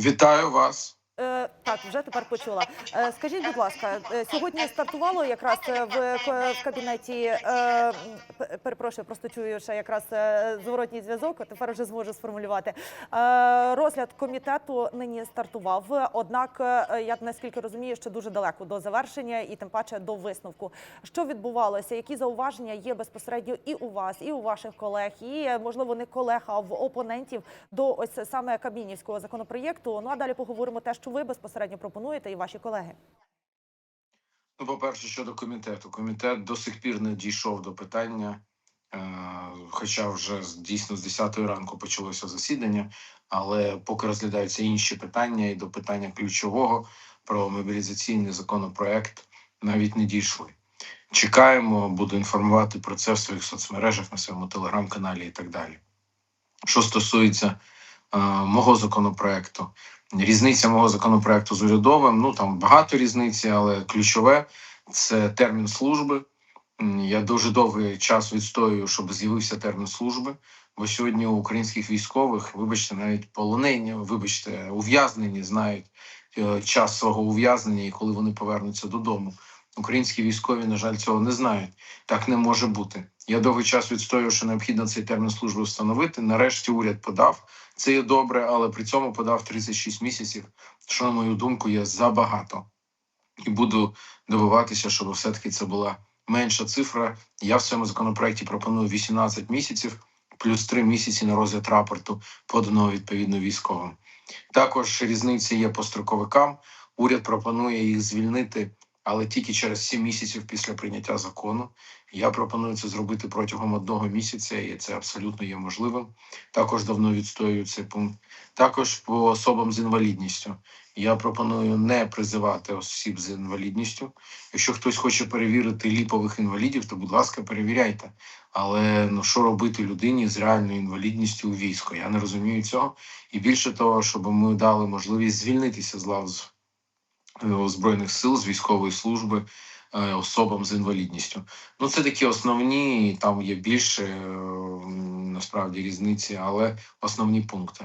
Вітаю вас. Так, вже тепер почула. Е, Скажіть, будь ласка, е, сьогодні стартувало якраз е, в, кабінеті. Перепрошую, просто чую ще якраз зворотній зв'язок. Тепер вже зможу сформулювати. Розгляд комітету нині стартував. Однак, я наскільки розумію, що дуже далеко до завершення і тим паче до висновку. Що відбувалося? Які зауваження є безпосередньо і у вас, і у ваших колег, і можливо не колег, а в опонентів до ось саме кабмінівського законопроєкту? Ну а далі поговоримо те, що ви безпосередньо пропонуєте, і ваші колеги. Ну, по-перше, щодо комітету, комітет до сих пір не дійшов до питання, е, хоча вже дійсно з 10 ранку почалося засідання, але поки розглядаються інші питання, і до питання ключового про мобілізаційний законопроект навіть не дійшли. Чекаємо, буду інформувати про це в своїх соцмережах, на своєму телеграм-каналі і так далі. Що стосується е, мого законопроекту, Різниця мого законопроекту з урядовим. Ну там багато різниці, але ключове це термін служби. Я дуже довгий час відстоюю, щоб з'явився термін служби. Бо сьогодні у українських військових, вибачте, навіть полонені, вибачте, ув'язнені знають е, час свого ув'язнення і коли вони повернуться додому. Українські військові, на жаль, цього не знають. Так не може бути. Я довгий час відстоюю, що необхідно цей термін служби встановити. Нарешті уряд подав. Це є добре, але при цьому подав 36 місяців, що, на мою думку, є забагато. І буду добиватися, щоб все-таки це була менша цифра. Я в своєму законопроекті пропоную 18 місяців плюс 3 місяці на розгляд рапорту, поданого відповідно військовим. Також різниці є по строковикам. Уряд пропонує їх звільнити, але тільки через 7 місяців після прийняття закону. Я пропоную це зробити протягом одного місяця, і це абсолютно є можливим також давно відстоюю цей пункт. Також по особам з інвалідністю. Я пропоную не призивати осіб з інвалідністю. Якщо хтось хоче перевірити ліпових інвалідів, то будь ласка, перевіряйте. Але ну що робити людині з реальною інвалідністю у війську? Я не розумію цього. І більше того, щоб ми дали можливість звільнитися з лав збройних сил з військової служби е, особам з інвалідністю. Ну, це такі основні, там є більше е, насправді різниці, але основні пункти.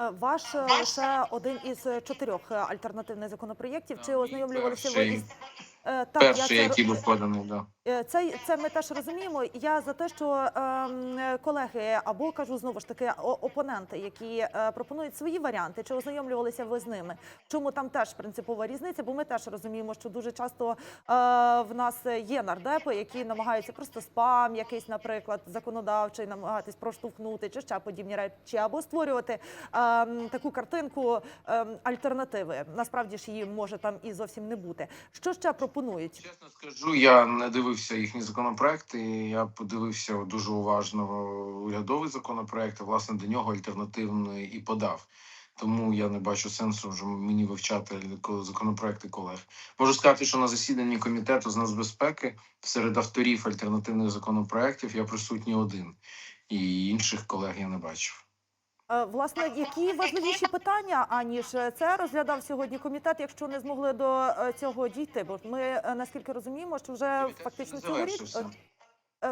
Е, Ваш е, лише один із е, чотирьох е, альтернативних законопроєктів. Чи ознайомлювалися ви із Е, так? перший я який це... був поданий, да. Е, Це, це ми теж розуміємо. Я за те, що е, колеги або кажу знову ж таки опоненти, які е, пропонують свої варіанти, чи ознайомлювалися ви з ними? Чому там теж принципова різниця? Бо ми теж розуміємо, що дуже часто е, в нас є нардепи, які намагаються просто спам, якийсь, наприклад, законодавчий, намагатись проштовхнути, чи ще подібні речі, або створювати ем, таку картинку ем, альтернативи. Насправді ж її може там і зовсім не бути. Що ще пропонують? Чесно скажу, я не дивився їхні законопроекти. Я подивився дуже уважно урядовий законопроект, власне до нього альтернативний і подав. Тому я не бачу сенсу вже мені вивчати законопроекти колег. Можу сказати, що на засіданні комітету з нацбезпеки серед авторів альтернативних законопроектів я присутній один, і інших колег я не бачив. Е, Власне, які важливіші питання, аніж це розглядав сьогодні комітет, якщо не змогли до е, цього дійти? Бо ми е, наскільки розуміємо, що вже Комітет фактично цього річ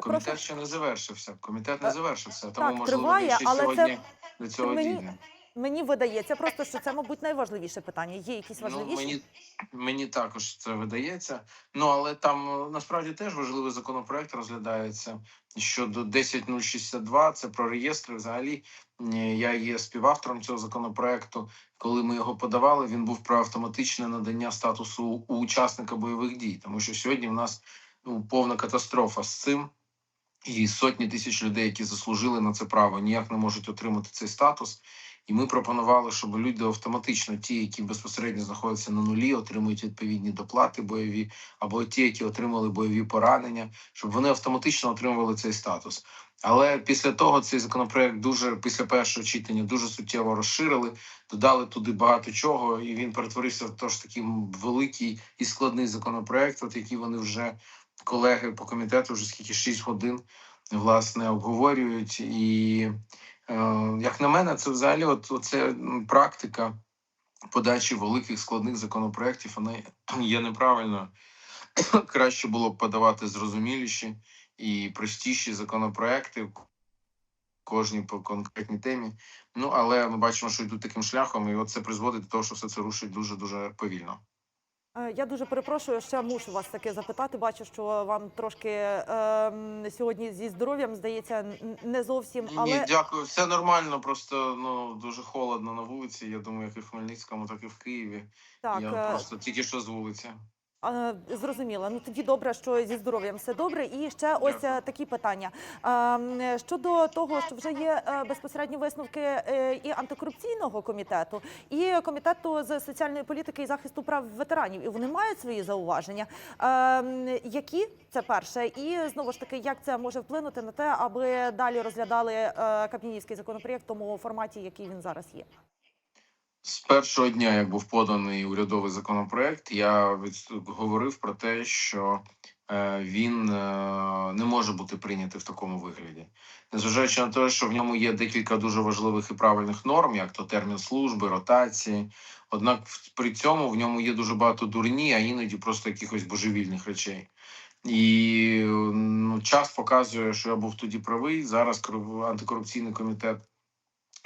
Комітет прошу ще не завершився. Комітет не завершився. Тому так, можливо триває, він але але це- сьогодні до цього мені- дійде. Мені видається просто, що це, мабуть, найважливіше питання. Є якісь Ну, мені, мені також це видається. Ну але там е, насправді теж важливий законопроект розглядається щодо 10062, Це про реєстри. Взагалі я є співавтором цього законопроекту. Коли ми його подавали, він був про автоматичне надання статусу у учасника бойових дій, тому що сьогодні в нас ну, повна катастрофа з цим. І сотні тисяч людей, які заслужили на це право, ніяк не можуть отримати цей статус. І ми пропонували, щоб люди автоматично, ті, які безпосередньо знаходяться на нулі, отримують відповідні доплати бойові, або ті, які отримали бойові поранення, щоб вони автоматично отримували цей статус. Але після того цей законопроект дуже після першого читання дуже суттєво розширили, додали туди багато чого, і він перетворився в тож такий великий і складний законопроект, от який вони вже колеги по комітету вже скільки 6 годин власне обговорюють. І як на мене, це взагалі от, оце практика подачі великих складних законопроєктів, вона є неправильною. Краще було б подавати зрозуміліші і простіші законопроекти, кожній по конкретній темі. Ну але ми бачимо, що йдуть таким шляхом, і це призводить до того, що все це рушить дуже дуже повільно. Е, Я дуже перепрошую, ще мушу вас таке запитати. Бачу, що вам трошки ем, сьогодні зі здоров'ям здається не зовсім, Ні, дякую, все нормально. Просто ну дуже холодно на вулиці. Я думаю, як і в Хмельницькому, так і в Києві. так Я е, просто тільки що з вулиці. Зрозуміло. Ну тоді добре, що зі здоров'ям все добре. І ще ось е, такі питання щодо того, що вже є е, безпосередні висновки е, і антикорупційного комітету, і комітету з соціальної політики і захисту прав ветеранів, і вони мають свої зауваження. Які це перше, і знову ж таки, як це може вплинути на те, аби далі розглядали Кабмінівський законопроєкт в тому форматі, який він зараз є. З першого дня, як був поданий урядовий законопроект, я говорив про те, що е, він е, не може бути прийнятий в такому вигляді, незважаючи на те, що в ньому є декілька дуже важливих і правильних норм, як то термін служби, ротації. Однак при цьому в ньому є дуже багато дурні, а іноді просто якихось божевільних речей. І ну, час показує, що я був тоді правий. Зараз кору- антикорупційний комітет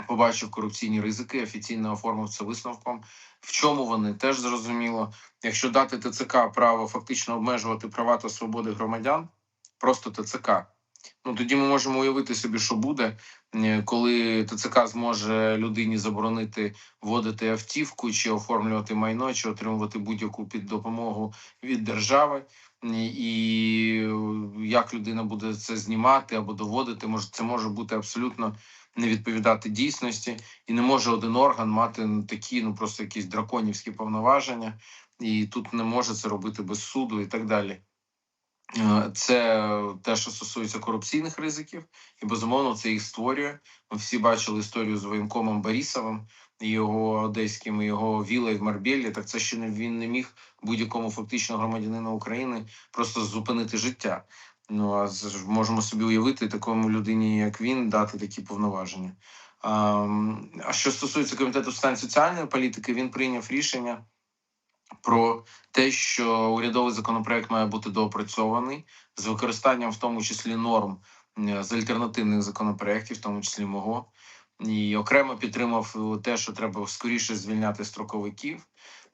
побачив корупційні ризики, офіційно оформив це висновком. В чому вони теж зрозуміло. Якщо дати ТЦК право фактично обмежувати права та свободи громадян, просто ТЦК. Ну тоді ми можемо уявити собі, що буде, е, коли ТЦК зможе людині заборонити вводити автівку, чи оформлювати майно, чи отримувати будь-яку під допомогу від держави. І е, як людина буде це знімати або доводити, може це може бути абсолютно не відповідати дійсності, і не може один орган мати ну, такі, ну просто якісь драконівські повноваження, і тут не може це робити без суду і так далі. Е, Це те, що стосується корупційних ризиків, і безумовно це їх створює. Ми всі бачили історію з воєнкомом Борісовим його одеським, його вілою в Марбелі. Так це ще не він не міг будь-якому фактично громадянину України просто зупинити життя. Ну а можемо собі уявити такому людині, як він, дати такі повноваження. А, що стосується комітету з питань соціальної політики, він прийняв рішення про те, що урядовий законопроект має бути доопрацьований з використанням, в тому числі норм з альтернативних законопроєктів, в тому числі мого. І окремо підтримав е, те, що треба скоріше звільняти строковиків.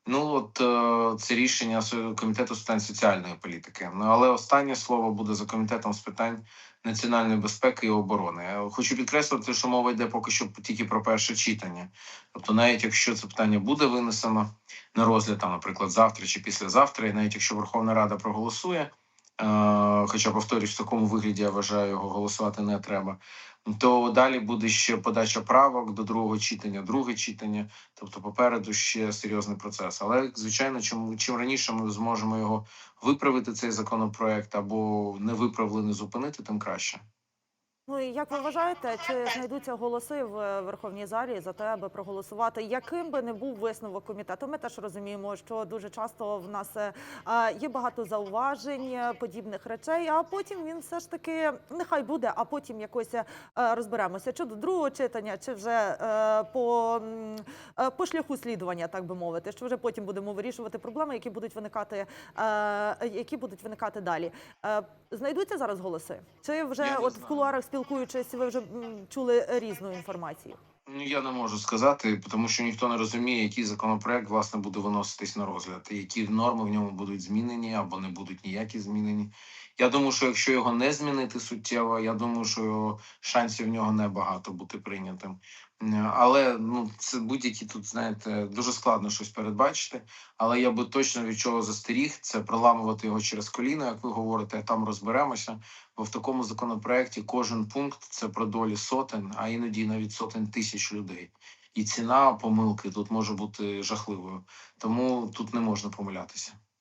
Ну от е, це рішення комітету з питань соціальної політики. Ну але останнє слово буде за комітетом з питань національної безпеки і оборони. Я хочу підкреслити, що мова йде поки що тільки про перше читання. Тобто, навіть якщо це питання буде винесено на розгляд, там, наприклад, завтра чи післязавтра, і навіть якщо Верховна Рада проголосує, е, хоча повторюсь, в такому вигляді я вважаю, його голосувати не треба. То далі буде ще подача правок до другого читання, друге читання. Тобто попереду ще серйозний процес. Але звичайно, чим чим раніше ми зможемо його виправити, цей законопроект або не виправлений зупинити, тим краще. Ну і як ви вважаєте, чи знайдуться голоси в е, Верховній залі за те, аби проголосувати, яким би не був висновок комітету? Ми теж розуміємо, що дуже часто в нас е, є багато зауважень, е, подібних речей. А потім він все ж таки нехай буде, а потім якось розберемося. Чи до другого читання, чи вже по, по шляху слідування, так би мовити, що вже потім будемо вирішувати проблеми, які будуть виникати, які будуть виникати далі. Знайдуться зараз голоси? Чи вже от в кулуарах спілкуючись, ви вже чули різну інформацію? Ну я не можу сказати, тому що ніхто не розуміє, який законопроект власне буде виноситись на розгляд, і які норми в ньому будуть змінені або не будуть ніякі змінені. Я думаю, що якщо його не змінити суттєво, я думаю, що шансів в нього небагато бути прийнятим. Але ну це будь-які тут, знаєте, дуже складно щось передбачити. Але я би точно від чого застеріг це проламувати його через коліно, як ви говорите, там розберемося. Бо в такому законопроекті кожен пункт це про долі сотень, а іноді навіть сотень тисяч людей. І ціна помилки тут може бути жахливою. Тому тут не можна помилятися.